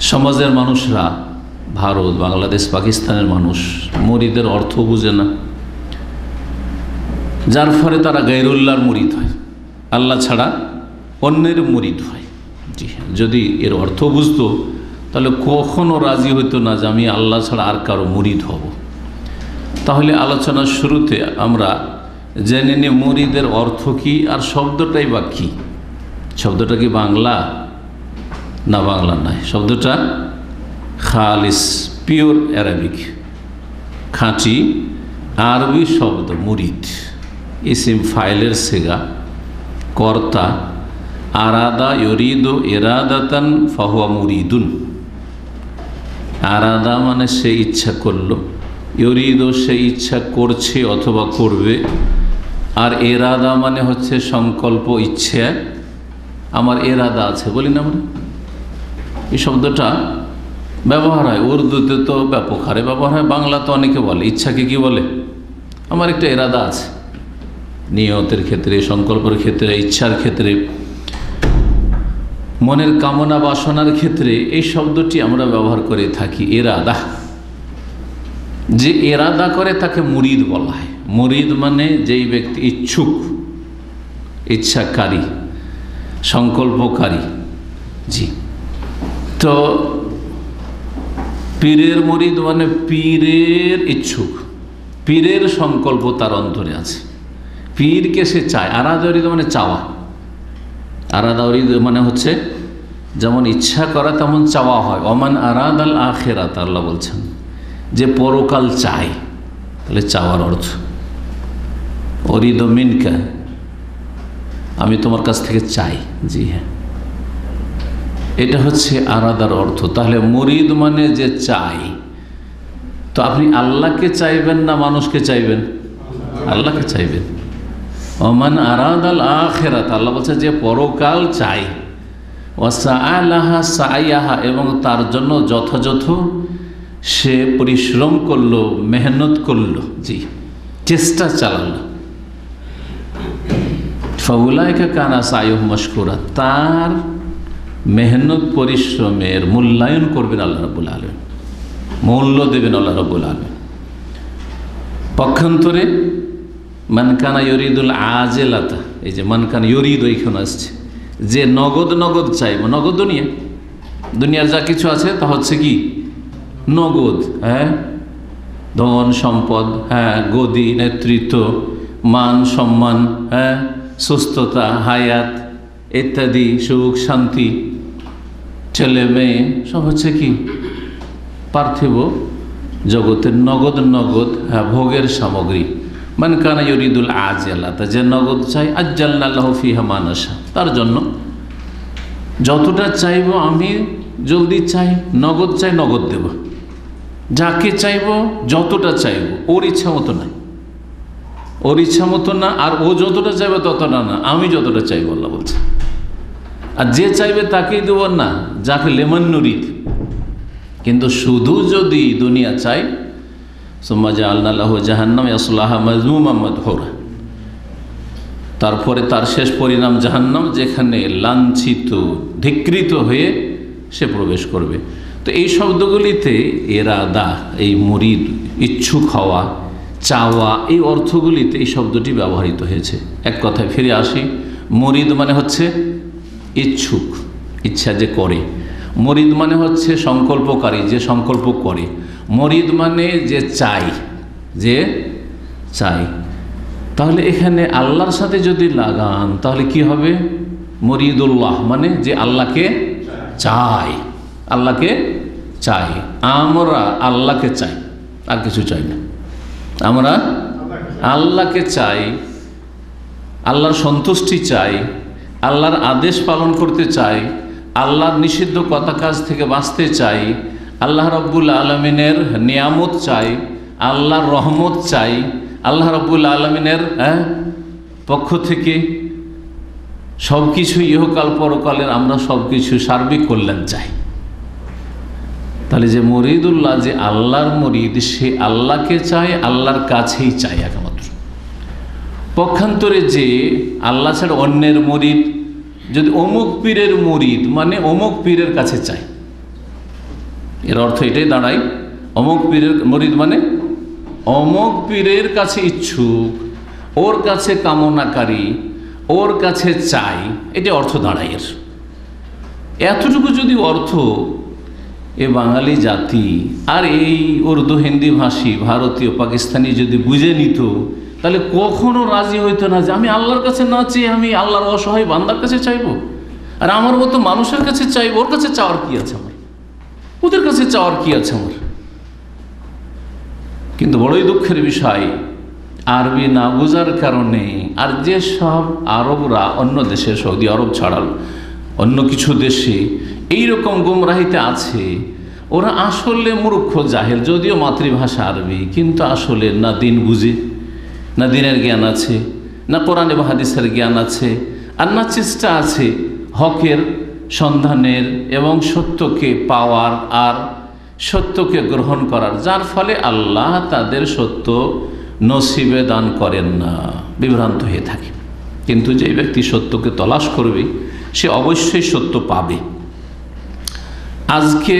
সমাজের মানুষরা, ভারত, বাংলাদেশ, পাকিস্তানের মানুষ মরিদের অর্থ বুঝে না। যার ফলে তারা গাইরুল্লাহর মুরিদ হয়। আল্লাহ ছাড়া অন্যের মুরিদ হয়। জি হ্যাঁ যদি এর অর্থ বুঝতো, তাহলে কখনো রাজি হইতো না যে আমি আল্লাহ ছাড়া আর কারও মুরিদ হব। তাহলে আলোচনার শুরুতে আমরা জেনে নিয়ে মুরিদের অর্থ কী আর শব্দটাই বা কী। শব্দটা কি বাংলা? না বাংলা নয় শব্দটা খালিস পিওর অ্যারাবিক খাঁটি আরবি শব্দ, মুরিদ। ইসিম ফাইলের সেগা, কর্তা, আরাদা ইরিদ এরাদাতান ফাহুয়া মুরিদুন। আরাদা মানে সে ইচ্ছা করল ইরিদ সে ইচ্ছা করছে অথবা করবে, আর এরাদা মানে হচ্ছে সংকল্প, ইচ্ছে। আমার এরাদা আছে, বলি না আমরা? এই শব্দটা ব্যবহার হয়। উর্দুতে তো ব্যাপক হারে ব্যবহার হয় বাংলা তো অনেকে বলে। ইচ্ছাকে কি বলে? আমার একটা এরাদা আছে। নিয়তের ক্ষেত্রে, সংকল্পের ক্ষেত্রে, ইচ্ছার ক্ষেত্রে, মনের কামনা বাসনার ক্ষেত্রে এই শব্দটি আমরা ব্যবহার করে থাকি। এরাদা। যে এরাদা করে তাকে মুরিদ বলা হয়। মুরিদ মানে যেই ব্যক্তি ইচ্ছুক, ইচ্ছাকারী, সংকল্পকারী। জি। তো পীরের মরিদ মানে পীরের ইচ্ছুক। পীরের সংকল্প তার অন্তরে আছে। পীরকে সে চায়। আরাদরিদ মানে চাওয়া। আরাদরিদ মানে হচ্ছে যেমন ইচ্ছা করা তেমন চাওয়া হয়। অমান আরাদ আল আখেরাত, আল্লাহ বলছেন, যে পরকাল চায় তাহলে চাওয়ার অর্থ অরিদ মিনকা, আমি তোমার কাছ থেকে চাই। জি হ্যাঁ। এটা হচ্ছে আরাদার অর্থ। তাহলে মরিদ মানে যে চাই। তো আপনি আল্লাহকে চাইবেন না মানুষকে চাইবেন? আল্লাহকে চাইবেন। অমান আরাদ আল আখেরাত, আল্লাহ বলছে যে পরকাল চাই। ওয়াসাহা সাইয়াহা এবং তার জন্য যথাযথ সে পরিশ্রম করল, মেহনত করল। জি, চেষ্টা চালালো। ফৌলাইকা কানা সায়ুহ মশকুরা, তার মেহনত, পরিশ্রমের মূল্যায়ন করবেন আল্লাহ রবুল আলম মূল্য দেবেন আল্লাহ রবুল আলম পক্ষান্তরে মানকানা ইরিদুল আজেলাতা, এই যে মানকানা ইরিদ ওইখানে আসছে, যে নগদ নগদ চাইব নগদ দুনিয়া, দুনিয়ার যা কিছু আছে তা হচ্ছে কি? নগদ হ্যাঁ? ধন, সম্পদ হ্যাঁ? গদি, নেতৃত্ব, মান, সম্মান হ্যাঁ? সুস্থতা, হায়াত ইত্যাদি, সুখ, শান্তি, ছেলে মেয়ে, সব হচ্ছে কি? পার্থিব জগতের নগদ নগদ হ্যাঁ ভোগের সামগ্রী। মানে কানা ইরিদুল আজ আল্লাহ যে নগদ চাই আজ্জাল্লাহ ফিহা মানাসা তার জন্য যতটা চাইব আমি জলদি চাই, নগদ চাই, নগদ দেব। যাকে চাইব, যতটা চাইব, ওর ইচ্ছা মতো নাই। ওর ইচ্ছা মতো না, আর ও যতটা চাইবে ততটা না। আমি যতটা চাইব, আল্লাহ বলছে। আর যে চাইবে তাকেই দেব না, যাকে লেমন নুরিদ। কিন্তু শুধু যদি দুনিয়া চাই সোম্মাজা আল্লাহ জাহান্নাম আসলাহা মজমুম আহমদ হোরা তারপরে তার শেষ পরিণাম জাহান্নাম, যেখানে লাঞ্ছিত, ধিকৃত হয়ে সে প্রবেশ করবে। তো এই শব্দগুলিতে এরাদা, এই মরিদ, ইচ্ছুক হওয়া চাওয়া, এই অর্থগুলিতে এই শব্দটি ব্যবহৃত হয়েছে। এক কথায় ফিরে আসি, মরিদ মানে হচ্ছে ইচ্ছুক, ইচ্ছা যে করে। মরিদ মানে হচ্ছে সংকল্পকারী, যে সংকল্প করে। মরিদ মানে যে চাই যে চাই। তাহলে এখানে আল্লাহর সাথে যদি লাগান, তাহলে কি হবে? মরিদুল্লাহ মানে যে আল্লাহকে চাই আল্লাহকে চাই। আমরা আল্লাহকে চাই, আর কিছু চাই না। আমরা আল্লাহকে চাই, আল্লাহর সন্তুষ্টি চাই, আল্লাহর আদেশ পালন করতে চাই, আল্লাহর নিষিদ্ধ কথা কাজ থেকে বাঁচতে চাই, আল্লাহ রব্বুল আলমিনের নিয়ামত চাই, আল্লাহর রহমত চাই, আল্লাহ রব্বুল আলমিনের হ্যাঁ পক্ষ থেকে সব কিছু ইহকাল পরকালের আমরা সব কিছু সার্বিক কল্যাণ চাই। তাহলে যে মরিদুল্লাহ, যে আল্লাহর মরিদ, সে আল্লাহকে চায়, আল্লাহর কাছেই চায় একমাত্র। পক্ষান্তরে যে আল্লাহ ছাড়া অন্যের মরিদ, যদি অমুক পীরের মরিদ মানে অমুক পীরের কাছে চায়। এর অর্থ এটাই দাঁড়ায়, অমুক পীরের মরিদ মানে অমুক পীরের কাছে ইচ্ছুক, ওর কাছে কামনাকারী, ওর কাছে চাই এটা অর্থ দাঁড়ায় এর এতটুকু যদি অর্থ এ বাঙালি জাতি। আর এই উর্দু হিন্দি ভাষী ভারতীয় পাকিস্তানি যদি বুঝে নিত, তাহলে কখনো রাজি হইতো না যে আমি আল্লাহর কাছে না চেয়ে আমি আল্লাহর অসহায় বান্দার কাছে চাইব। আর আমার মতো মানুষের কাছে চাইব, ওর কাছে চাওয়ার কি আছে আমার? ওদের কাছে চাওয়ার কি আছে আমার? কিন্তু বড়ই দুঃখের বিষয়, আরবি না বোঝার কারণে আর যে সব আরবরা অন্য দেশে, সৌদি আরব ছাড়াল, অন্য কিছু দেশে এই রকম গুমরাহিতে আছে, ওরা আসলে মূর্খ জাহেল, যদিও মাতৃভাষা আরবি, কিন্তু আসলে না দিন বুঝে, না দিনের জ্ঞান আছে, না কোরআন এবং জ্ঞান আছে, আর না চেষ্টা আছে হকের সন্ধানের এবং সত্যকে পাওয়ার আর সত্যকে গ্রহণ করার, যার ফলে আল্লাহ তাদের সত্য নসিবে দান করেন না। বিভ্রান্ত হয়ে থাকে। কিন্তু যে ব্যক্তি সত্যকে তলাশ করবে, সে অবশ্যই সত্য পাবে। আজকে